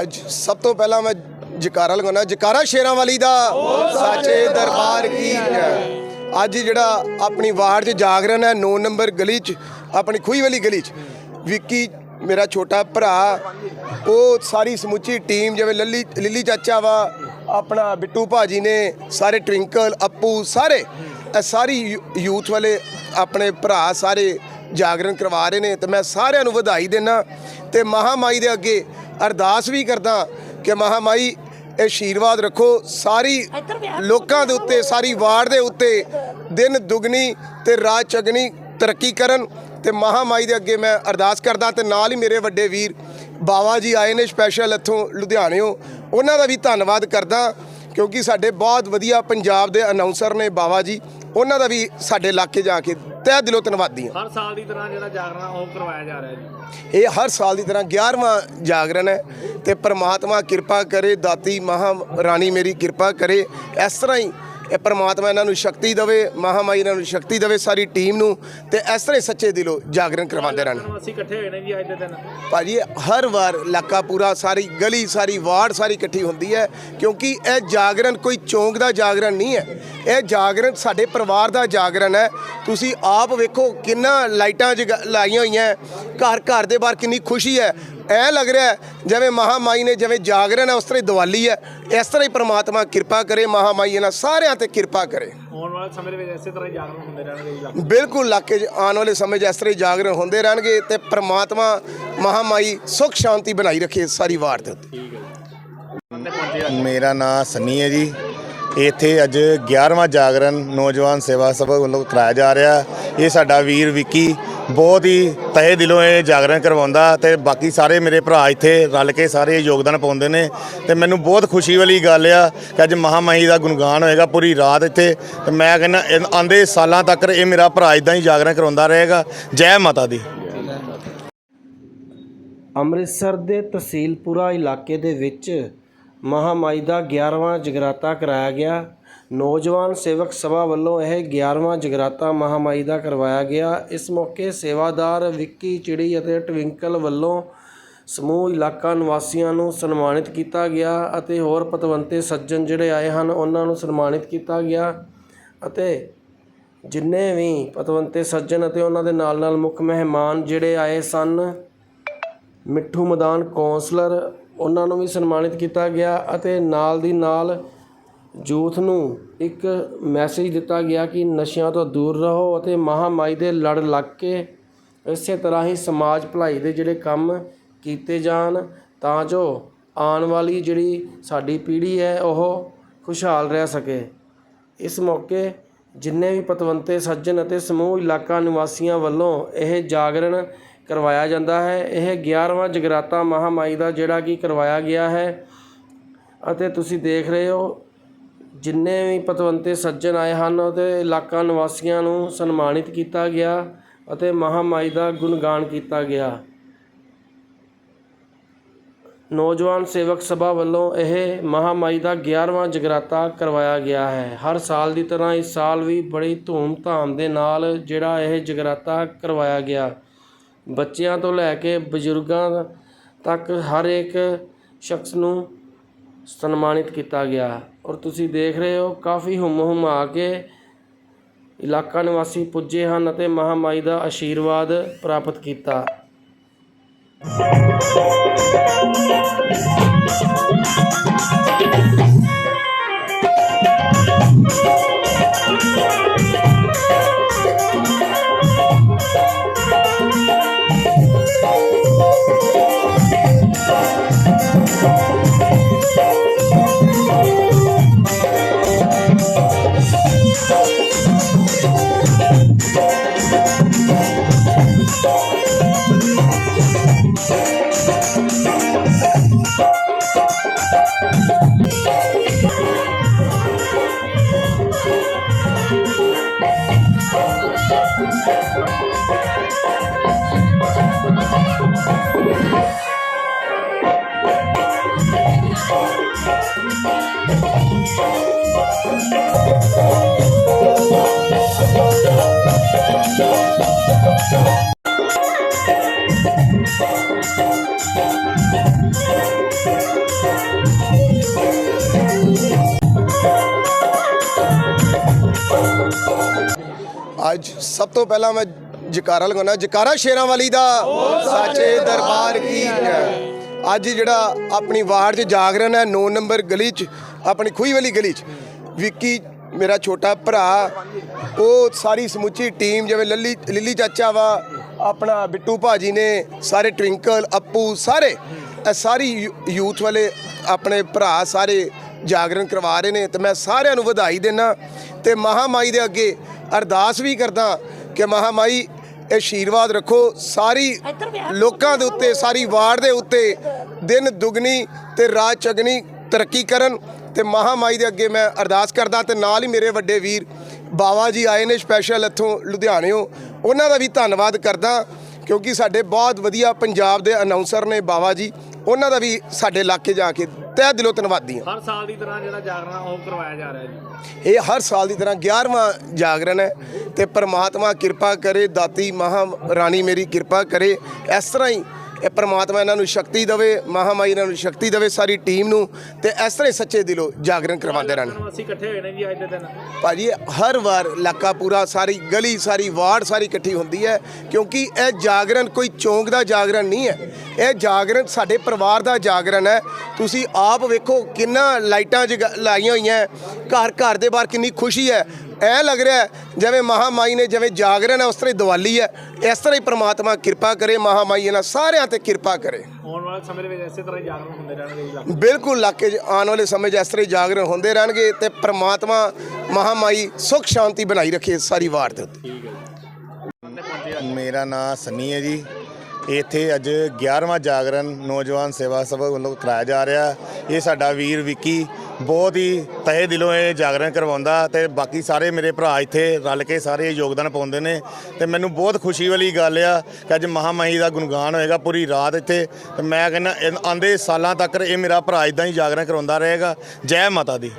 ਅੱਜ ਸਭ ਤੋਂ ਪਹਿਲਾਂ ਮੈਂ ਜਕਾਰਾ ਲਗਾਉਣਾ, ਜਕਾਰਾ ਸ਼ੇਰਾਂ ਵਾਲੀ ਦਾ ਸਾਚੇ ਦਰਬਾਰ ਕੀ ਜੈ। ਅੱਜ ਜਿਹੜਾ ਆਪਣੀ ਵਾਰਡ 'ਚ ਜਾਗਰਣ ਹੈ 9 ਨੰਬਰ ਗਲੀ 'ਚ, ਆਪਣੀ ਖੂਹੀ ਵਾਲੀ ਗਲੀ 'ਚ, ਵਿੱਕੀ ਮੇਰਾ ਛੋਟਾ ਭਰਾ, ਉਹ ਸਾਰੀ ਸਮੁੱਚੀ ਟੀਮ ਜਿਵੇਂ ਲੱਲੀ, ਲਿੱਲੀ ਚਾਚਾ ਵਾ, ਆਪਣਾ ਬਿੱਟੂ ਭਾਜੀ ਨੇ, ਸਾਰੇ ਟਵਿੰਕਲ, ਅੱਪੂ, ਸਾਰੇ, ਇਹ ਸਾਰੀ ਯੂ- ਯੂਥ ਵਾਲੇ ਆਪਣੇ ਭਰਾ ਸਾਰੇ ਜਾਗਰਣ ਕਰਵਾ ਰਹੇ ਨੇ ਤੇ ਮੈਂ ਸਾਰਿਆਂ ਨੂੰ ਵਧਾਈ ਦੇਣਾ ਤੇ ਮਹਾਮਾਈ ਦੇ ਅੱਗੇ ਅਰਦਾਸ ਵੀ ਕਰਦਾ ਕਿ ਮਹਾਮਾਈ ਇਹ ਆਸ਼ੀਰਵਾਦ ਰੱਖੋ। ਸਾਰੀ ਲੋਕਾਂ ਦੇ ਉੱਤੇ ਸਾਰੀ ਵਾਰਡ ਦੇ ਉੱਤੇ ਦਿਨ ਦੁਗਣੀ ਤੇ ਰਾਤ ਚਗਣੀ ਤਰੱਕੀ ਕਰਨ ਤੇ ਮਹਾਮਾਈ ਦੇ ਅੱਗੇ ਮੈਂ ਅਰਦਾਸ ਕਰਦਾ ਤੇ ਨਾਲ ਹੀ ਮੇਰੇ ਵੱਡੇ ਵੀਰ ਬਾਵਾ ਜੀ ਆਏ ਨੇ ਸਪੈਸ਼ਲ ਇੱਥੋਂ ਲੁਧਿਆਣਿਓਂ ਉਹਨਾਂ ਦਾ ਵੀ ਧੰਨਵਾਦ ਕਰਦਾ ਕਿਉਂਕਿ ਸਾਡੇ ਬਹੁਤ ਵਧੀਆ ਪੰਜਾਬ ਦੇ ਅਨਾਉਂਸਰ ਨੇ ਬਾਵਾ ਜੀ। ਉਹਨਾਂ ਦਾ ਵੀ ਸਾਡੇ ਇਲਾਕੇ ਜਾ ਕੇ ਤਹਿ ਦਿਲੋਂ ਧੰਨਵਾਦੀ ਹਾਂ। ਹਰ ਸਾਲ ਦੀ ਤਰ੍ਹਾਂ ਜਿਹੜਾ ਜਾਗਰਣ ਉਹ ਕਰਵਾਇਆ ਜਾ ਰਿਹਾ ਜੀ। ਇਹ ਹਰ ਸਾਲ ਦੀ ਤਰ੍ਹਾਂ 11ਵਾਂ ਜਾਗਰਣ ਹੈ ਤੇ ਪ੍ਰਮਾਤਮਾ ਕਿਰਪਾ ਕਰੇ ਦਾਤੀ ਮਹਾ ਰਾਣੀ ਮੇਰੀ ਕਿਰਪਾ ਕਰੇ ਇਸ ਤਰ੍ਹਾਂ ਹੀ ਇਹ ਪ੍ਰਮਾਤਮਾ ਇਹਨਾਂ ਨੂੰ ਸ਼ਕਤੀ ਦੇਵੇ ਮਹਾਮਾਈ ਇਹਨਾਂ ਨੂੰ ਸ਼ਕਤੀ ਦੇਵੇ ਸਾਰੀ ਟੀਮ ਨੂੰ ਤੇ ਇਸ ਤਰ੍ਹਾਂ ਹੀ ਸੱਚੇ ਦਿਲੋਂ ਜਾਗਰਣ ਕਰਵਾਉਂਦੇ ਰਹਿਣ। ਅਸੀਂ ਇਕੱਠੇ ਹੋਏ ਨੇ ਜੀ ਅੱਜ ਦੇ ਦਿਨ। ਭਾਜੀ ਹਰ ਵਾਰ ਇਲਾਕਾ ਪੂਰਾ ਸਾਰੀ ਗਲੀ ਸਾਰੀ ਵਾਰਡ ਸਾਰੀ ਇਕੱਠੀ ਹੁੰਦੀ ਹੈ ਕਿਉਂਕਿ ਇਹ ਜਾਗਰਣ ਕੋਈ ਚੌਂਕ ਦਾ ਜਾਗਰਣ ਨਹੀਂ ਹੈ। ਇਹ ਜਾਗਰਣ ਸਾਡੇ ਪਰਿਵਾਰ ਦਾ ਜਾਗਰਣ ਹੈ। ਤੁਸੀਂ ਆਪ ਵੇਖੋ ਕਿੰਨਾ ਲਾਈਟਾਂ ਲਾਈਆਂ ਹੋਈਆਂ। ਘਰ ਘਰ ਦੇ ਬਾਹਰ ਕਿੰਨੀ ਖੁਸ਼ੀ ਹੈ। ਐ ਲੱਗ ਰਿਹਾ ਹੈ ਜਿਵੇਂ ਮਹਾਮਾਈ ਨੇ ਜਿਵੇਂ ਜਾਗਰਣ ਹੈ ਉਸ ਤਰ੍ਹਾਂ ਹੀ ਦੀਵਾਲੀ ਹੈ। ਇਸ ਤਰ੍ਹਾਂ ਹੀ ਪ੍ਰਮਾਤਮਾ ਕਿਰਪਾ ਕਰੇ ਮਹਾਮਾਈ ਇਹਨਾਂ ਸਾਰਿਆਂ ਤੇ ਕਿਰਪਾ ਕਰੇ। ਆਉਣ ਵਾਲੇ ਸਮੇਂ ਦੇ ਵਿੱਚ ਇਸੇ ਤਰ੍ਹਾਂ ਹੀ ਜਾਗਰਣ ਹੁੰਦੇ ਰਹਿਣਗੇ ਬਿਲਕੁਲ ਇਲਾਕੇ 'ਚ ਆਉਣ ਵਾਲੇ ਸਮੇਂ 'ਚ ਇਸ ਤਰ੍ਹਾਂ ਹੀ ਜਾਗਰਣ ਹੁੰਦੇ ਰਹਿਣਗੇ ਤੇ ਪ੍ਰਮਾਤਮਾ ਮਹਾਮਾਈ ਸੁਖ ਸ਼ਾਂਤੀ ਬਣਾਈ ਰੱਖੇ ਸਾਰੀ ਵਾਰਡ ਦੇ ਉੱਤੇ। ਮੇਰਾ ਨਾਮ ਸੰਨੀ ਹੈ ਜੀ। ਇੱਥੇ ਅੱਜ 11ਵਾਂ ਜਾਗਰਣ ਨੌਜਵਾਨ ਸੇਵਾ ਸਭਾ ਵੱਲੋਂ ਕਰਾਇਆ ਜਾ ਰਿਹਾ। ਇਹ ਸਾਡਾ ਵੀਰ ਵਿੱਕੀ ਬਹੁਤ ਹੀ ਤਹਿ ਦਿਲੋਂ ਇਹ ਜਾਗਰਣ ਕਰਵਾਉਂਦਾ ਤੇ ਬਾਕੀ ਸਾਰੇ ਮੇਰੇ ਭਰਾ ਇੱਥੇ ਰਲ ਕੇ ਸਾਰੇ ਯੋਗਦਾਨ ਪਾਉਂਦੇ ਨੇ ਤੇ ਮੈਨੂੰ ਬਹੁਤ ਖੁਸ਼ੀ ਵਾਲੀ ਗੱਲ ਆ ਕਿ ਅੱਜ ਮਹਾਮਾਈ ਦਾ ਗੁਣਗਾਨ ਹੋਏਗਾ ਪੂਰੀ ਰਾਤ ਇੱਥੇ ਤੇ ਮੈਂ ਕਹਿੰਦਾ ਆਂਦੇ ਸਾਲਾਂ ਤੱਕ ਇਹ ਮੇਰਾ ਭਰਾ ਇਦਾਂ ਹੀ ਜਾਗਰਣ ਕਰਵਾਉਂਦਾ ਰਹੇਗਾ। ਜੈ ਮਾਤਾ ਦੀ। ਅੰਮ੍ਰਿਤਸਰ ਦੇ ਤਹਿਸੀਲਪੁਰਾ ਇਲਾਕੇ ਦੇ ਵਿੱਚ ਮਹਾਮਾਈ ਦਾ 11ਵਾਂ ਜਗਰਾਤਾ ਕਰਾਇਆ ਗਿਆ। ਨੌਜਵਾਨ ਸੇਵਕ ਸਭਾ ਵੱਲੋਂ ਇਹ 11ਵਾਂ ਜਗਰਾਤਾ ਮਹਾਮਾਈ ਦਾ ਕਰਵਾਇਆ ਗਿਆ। ਇਸ ਮੌਕੇ ਸੇਵਾਦਾਰ ਵਿੱਕੀ ਚਿੜੀ ਅਤੇ ਟਵਿੰਕਲ ਵੱਲੋਂ ਸਮੂਹ ਇਲਾਕਾ ਨਿਵਾਸੀਆਂ ਨੂੰ ਸਨਮਾਨਿਤ ਕੀਤਾ ਗਿਆ ਅਤੇ ਹੋਰ ਪਤਵੰਤੇ ਸੱਜਣ ਜਿਹੜੇ ਆਏ ਹਨ, ਉਹਨਾਂ ਨੂੰ ਸਨਮਾਨਿਤ ਕੀਤਾ ਗਿਆ ਅਤੇ ਜਿੰਨੇ ਵੀ ਪਤਵੰਤੇ ਸੱਜਣ ਅਤੇ ਉਹਨਾਂ ਦੇ ਨਾਲ ਨਾਲ ਮੁੱਖ ਮਹਿਮਾਨ ਜਿਹੜੇ ਆਏ ਸਨ, ਮਿੱਠੂ ਮੈਦਾਨ ਕੌਂਸਲਰ, ਉਹਨਾਂ ਨੂੰ ਵੀ ਸਨਮਾਨਿਤ ਕੀਤਾ ਗਿਆ ਅਤੇ ਨਾਲ ਦੀ ਨਾਲ ਯੂਥ ਨੂੰ ਇੱਕ ਮੈਸੇਜ ਦਿੱਤਾ ਗਿਆ ਕਿ ਨਸ਼ਿਆਂ ਤੋਂ ਦੂਰ ਰਹੋ ਅਤੇ ਮਹਾਮਾਈ ਦੇ ਲੜ ਲੱਗ ਕੇ ਇਸੇ ਤਰ੍ਹਾਂ ਹੀ ਸਮਾਜ ਭਲਾਈ ਦੇ ਜਿਹੜੇ ਕੰਮ ਕੀਤੇ ਜਾਣ, ਤਾਂ ਜੋ ਆਉਣ ਵਾਲੀ ਜਿਹੜੀ ਸਾਡੀ ਪੀੜ੍ਹੀ ਹੈ, ਉਹ ਖੁਸ਼ਹਾਲ ਰਹਿ ਸਕੇ। ਇਸ ਮੌਕੇ ਜਿੰਨੇ ਵੀ ਪਤਵੰਤੇ, ਸੱਜਣ ਅਤੇ ਸਮੂਹ ਇਲਾਕਾ ਨਿਵਾਸੀਆਂ ਵੱਲੋਂ ਇਹ ਜਾਗਰਣ ਕਰਵਾਇਆ ਜਾਂਦਾ ਹੈ। ਇਹ 11ਵਾਂ ਜਗਰਾਤਾ ਮਹਾਮਾਈ ਦਾ ਜਿਹੜਾ ਕਿ ਕਰਵਾਇਆ ਗਿਆ ਹੈ ਅਤੇ ਤੁਸੀਂ ਦੇਖ ਰਹੇ ਹੋ ਜਿੰਨੇ ਵੀ ਪਤਵੰਤੇ ਸੱਜਣ ਆਏ ਹਨ ਅਤੇ ਇਲਾਕਾ ਨਿਵਾਸੀਆਂ ਨੂੰ ਸਨਮਾਨਿਤ ਕੀਤਾ ਗਿਆ ਅਤੇ ਮਹਾਮਾਈ ਦਾ ਗੁਣਗਾਨ ਕੀਤਾ ਗਿਆ। ਨੌਜਵਾਨ ਸੇਵਕ ਸਭਾ ਵੱਲੋਂ ਇਹ ਮਹਾਮਾਈ ਦਾ 11ਵਾਂ ਜਗਰਾਤਾ ਕਰਵਾਇਆ ਗਿਆ ਹੈ। ਹਰ ਸਾਲ ਦੀ ਤਰ੍ਹਾਂ ਇਸ ਸਾਲ ਵੀ ਬੜੀ ਧੂਮ-ਧਾਮ ਦੇ ਨਾਲ ਜਿਹੜਾ ਇਹ ਜਗਰਾਤਾ ਕਰਵਾਇਆ ਗਿਆ। ਬੱਚਿਆਂ ਤੋਂ ਲੈ ਕੇ ਬਜ਼ੁਰਗਾਂ ਤੱਕ ਹਰ ਇੱਕ ਸ਼ਖਸ ਨੂੰ ਸਨਮਾਨਿਤ ਕੀਤਾ ਗਿਆ। ਔਰ ਤੁਸੀਂ ਦੇਖ ਰਹੇ ਹੋ ਕਾਫੀ ਹੁੰਮ ਆ ਕੇ ਇਲਾਕਾ ਨਿਵਾਸੀ ਪੁੱਜੇ ਹਨ ਅਤੇ ਮਹਾਮਾਈ ਦਾ ਆਸ਼ੀਰਵਾਦ ਪ੍ਰਾਪਤ ਕੀਤਾ। Bye. ਅੱਜ ਸਭ ਤੋਂ ਪਹਿਲਾਂ ਮੈਂ ਜਕਾਰਾ ਲਗਾਉਣਾ ਜਕਾਰਾ ਸ਼ੇਰਾਂ ਵਾਲੀ ਦਾ। ਸਾਚੇ ਦਰਬਾਰ ਕੀ ਹੈ? ਅੱਜ ਜਿਹੜਾ ਆਪਣੀ ਵਾਰਡ 'ਚ ਜਾਗਰਣ ਹੈ 9 ਨੰਬਰ ਗਲੀ 'ਚ, ਆਪਣੀ ਖੂਹੀ ਵਾਲੀ ਗਲੀ 'ਚ, ਵਿੱਕੀ ਮੇਰਾ ਛੋਟਾ ਭਰਾ, ਉਹ ਸਾਰੀ ਸਮੁੱਚੀ ਟੀਮ ਜਿਵੇਂ ਲੱਲੀ, ਲਿੱਲੀ ਚਾਚਾ ਵਾ, ਆਪਣਾ ਬਿੱਟੂ ਭਾਜੀ ਨੇ, ਸਾਰੇ ਟਵਿੰਕਲ, ਅੱਪੂ, ਸਾਰੇ, ਇਹ ਸਾਰੀ ਯੂ- ਯੂਥ ਵਾਲੇ ਆਪਣੇ ਭਰਾ ਸਾਰੇ ਜਾਗਰਣ ਕਰਵਾ ਰਹੇ ਨੇ ਤੇ ਮੈਂ ਸਾਰਿਆਂ ਨੂੰ ਵਧਾਈ ਦੇਣਾ ਤੇ ਮਹਾਮਾਈ ਦੇ ਅੱਗੇ ਅਰਦਾਸ ਵੀ ਕਰਦਾ ਕਿ ਮਹਾਮਾਈ ਇਹ ਆਸ਼ੀਰਵਾਦ ਰੱਖੋ। ਸਾਰੀ ਲੋਕਾਂ ਦੇ ਉੱਤੇ ਸਾਰੀ ਵਾਰਡ ਦੇ ਉੱਤੇ ਦਿਨ ਦੁਗਣੀ ਤੇ ਰਾਤ ਚਗਣੀ ਤਰੱਕੀ ਕਰਨ ਤੇ ਮਹਾਮਾਈ ਦੇ ਅੱਗੇ ਮੈਂ ਅਰਦਾਸ ਕਰਦਾ ਤੇ ਨਾਲ ਹੀ ਮੇਰੇ ਵੱਡੇ ਵੀਰ ਬਾਵਾ ਜੀ ਆਏ ਨੇ ਸਪੈਸ਼ਲ ਇੱਥੋਂ ਲੁਧਿਆਣਿਓਂ ਉਹਨਾਂ ਦਾ ਵੀ ਧੰਨਵਾਦ ਕਰਦਾ ਕਿਉਂਕਿ ਸਾਡੇ ਬਹੁਤ ਵਧੀਆ ਪੰਜਾਬ ਦੇ ਅਨਾਉਂਸਰ ਨੇ ਬਾਵਾ ਜੀ। ਉਹਨਾਂ ਦਾ ਵੀ ਸਾਡੇ ਇਲਾਕੇ ਜਾ ਕੇ ਤਹਿ ਦਿਲੋਂ ਧੰਨਵਾਦੀ ਹਾਂ। ਹਰ ਸਾਲ ਦੀ ਤਰ੍ਹਾਂ ਜਿਹੜਾ ਜਾਗਰਣ ਆ, ਉਹ ਕਰਵਾਇਆ ਜਾ ਰਿਹਾ ਜੀ। ਇਹ ਹਰ ਸਾਲ ਦੀ ਤਰ੍ਹਾਂ 11ਵਾਂ ਜਾਗਰਣ ਹੈ ਤੇ ਪ੍ਰਮਾਤਮਾ ਕਿਰਪਾ ਕਰੇ ਦਾਤੀ ਮਹਾ ਰਾਣੀ ਮੇਰੀ ਕਿਰਪਾ ਕਰੇ ਇਸ ਤਰ੍ਹਾਂ ਹੀ ਇਹ ਪ੍ਰਮਾਤਮਾ ਇਹਨਾਂ ਨੂੰ ਸ਼ਕਤੀ ਦੇਵੇ ਮਹਾਮਾਈ ਇਹਨਾਂ ਨੂੰ ਸ਼ਕਤੀ ਦੇਵੇ ਸਾਰੀ ਟੀਮ ਨੂੰ ਤੇ ਇਸ ਤਰ੍ਹਾਂ ਹੀ ਸੱਚੇ ਦਿਲੋਂ ਜਾਗਰਣ ਕਰਵਾਉਂਦੇ ਰਹਿਣ। ਅਸੀਂ ਇਕੱਠੇ ਹੋਏ ਨੇ ਜੀ ਅੱਜ ਦੇ ਦਿਨ। ਭਾਜੀ ਹਰ ਵਾਰ ਇਲਾਕਾ ਪੂਰਾ ਸਾਰੀ ਗਲੀ ਸਾਰੀ ਵਾਰਡ ਸਾਰੀ ਇਕੱਠੀ ਹੁੰਦੀ ਹੈ ਕਿਉਂਕਿ ਇਹ ਜਾਗਰਣ ਕੋਈ ਚੌਂਕ ਦਾ ਜਾਗਰਣ ਨਹੀਂ ਹੈ। ਇਹ ਜਾਗਰਣ ਸਾਡੇ ਪਰਿਵਾਰ ਦਾ ਜਾਗਰਣ ਹੈ। ਤੁਸੀਂ ਆਪ ਵੇਖੋ ਕਿੰਨਾ ਲਾਈਟਾਂ ਲਾਈਆਂ ਹੋਈਆਂ ਘਰ ਘਰ ਦੇ ਬਾਹਰ ਕਿੰਨੀ ਖੁਸ਼ੀ ਹੈ। ਐ ਲੱਗ ਰਿਹਾ ਹੈ ਜਿਵੇਂ ਮਹਾਮਾਈ ਨੇ ਜਿਵੇਂ ਜਾਗਰਣ ਹੈ ਉਸ ਤਰ੍ਹਾਂ ਹੀ ਦੀਵਾਲੀ ਹੈ। ਇਸ ਤਰ੍ਹਾਂ ਹੀ ਪ੍ਰਮਾਤਮਾ ਕਿਰਪਾ ਕਰੇ ਮਹਾਮਾਈ ਇਹਨਾਂ ਸਾਰਿਆਂ ਤੇ ਕਿਰਪਾ ਕਰੇ। ਆਉਣ ਵਾਲੇ ਸਮੇਂ ਦੇ ਵਿੱਚ ਇਸੇ ਤਰ੍ਹਾਂ ਹੀ ਜਾਗਰਣ ਹੁੰਦੇ ਰਹਿਣਗੇ ਜੀ ਇਲਾਕੇ ਬਿਲਕੁਲ ਇਲਾਕੇ 'ਚ ਆਉਣ ਵਾਲੇ ਸਮੇਂ 'ਚ ਇਸ ਤਰ੍ਹਾਂ ਹੀ ਜਾਗਰਣ ਹੁੰਦੇ ਰਹਿਣਗੇ ਤੇ ਪ੍ਰਮਾਤਮਾ ਮਹਾਮਾਈ ਸੁਖ ਸ਼ਾਂਤੀ ਬਣਾਈ ਰੱਖੇ ਸਾਰੀ ਵਾਰਡ ਦੇ ਉੱਤੇ। ਮੇਰਾ ਨਾਮ ਸੰਨੀ ਹੈ ਜੀ। ਇੱਥੇ ਅੱਜ 11ਵਾਂ ਜਾਗਰਣ ਨੌਜਵਾਨ ਸੇਵਾ ਸਭਾ ਵੱਲੋਂ ਕਰਾਇਆ ਜਾ ਰਿਹਾ। ਇਹ ਸਾਡਾ ਵੀਰ ਵਿੱਕੀ ਬਹੁਤ ਹੀ ਤਹਿ ਦਿਲੋਂ ਇਹ ਜਾਗਰਣ ਕਰਵਾਉਂਦਾ ਤੇ ਬਾਕੀ ਸਾਰੇ ਮੇਰੇ ਭਰਾ ਇੱਥੇ ਰਲ ਕੇ ਸਾਰੇ ਯੋਗਦਾਨ ਪਾਉਂਦੇ ਨੇ ਤੇ ਮੈਨੂੰ ਬਹੁਤ ਖੁਸ਼ੀ ਵਾਲੀ ਗੱਲ ਆ ਕਿ ਅੱਜ ਮਹਾਮਾਈ ਦਾ ਗੁਣਗਾਨ ਹੋਏਗਾ ਪੂਰੀ ਰਾਤ ਇੱਥੇ। ਤੇ ਮੈਂ ਕਹਿੰਦਾ ਆਂਦੇ ਸਾਲਾਂ ਤੱਕ ਇਹ ਮੇਰਾ ਭਰਾ ਇਦਾਂ ਹੀ ਜਾਗਰਣ ਕਰਵਾਉਂਦਾ ਰਹੇਗਾ। ਜੈ ਮਾਤਾ ਦੀ।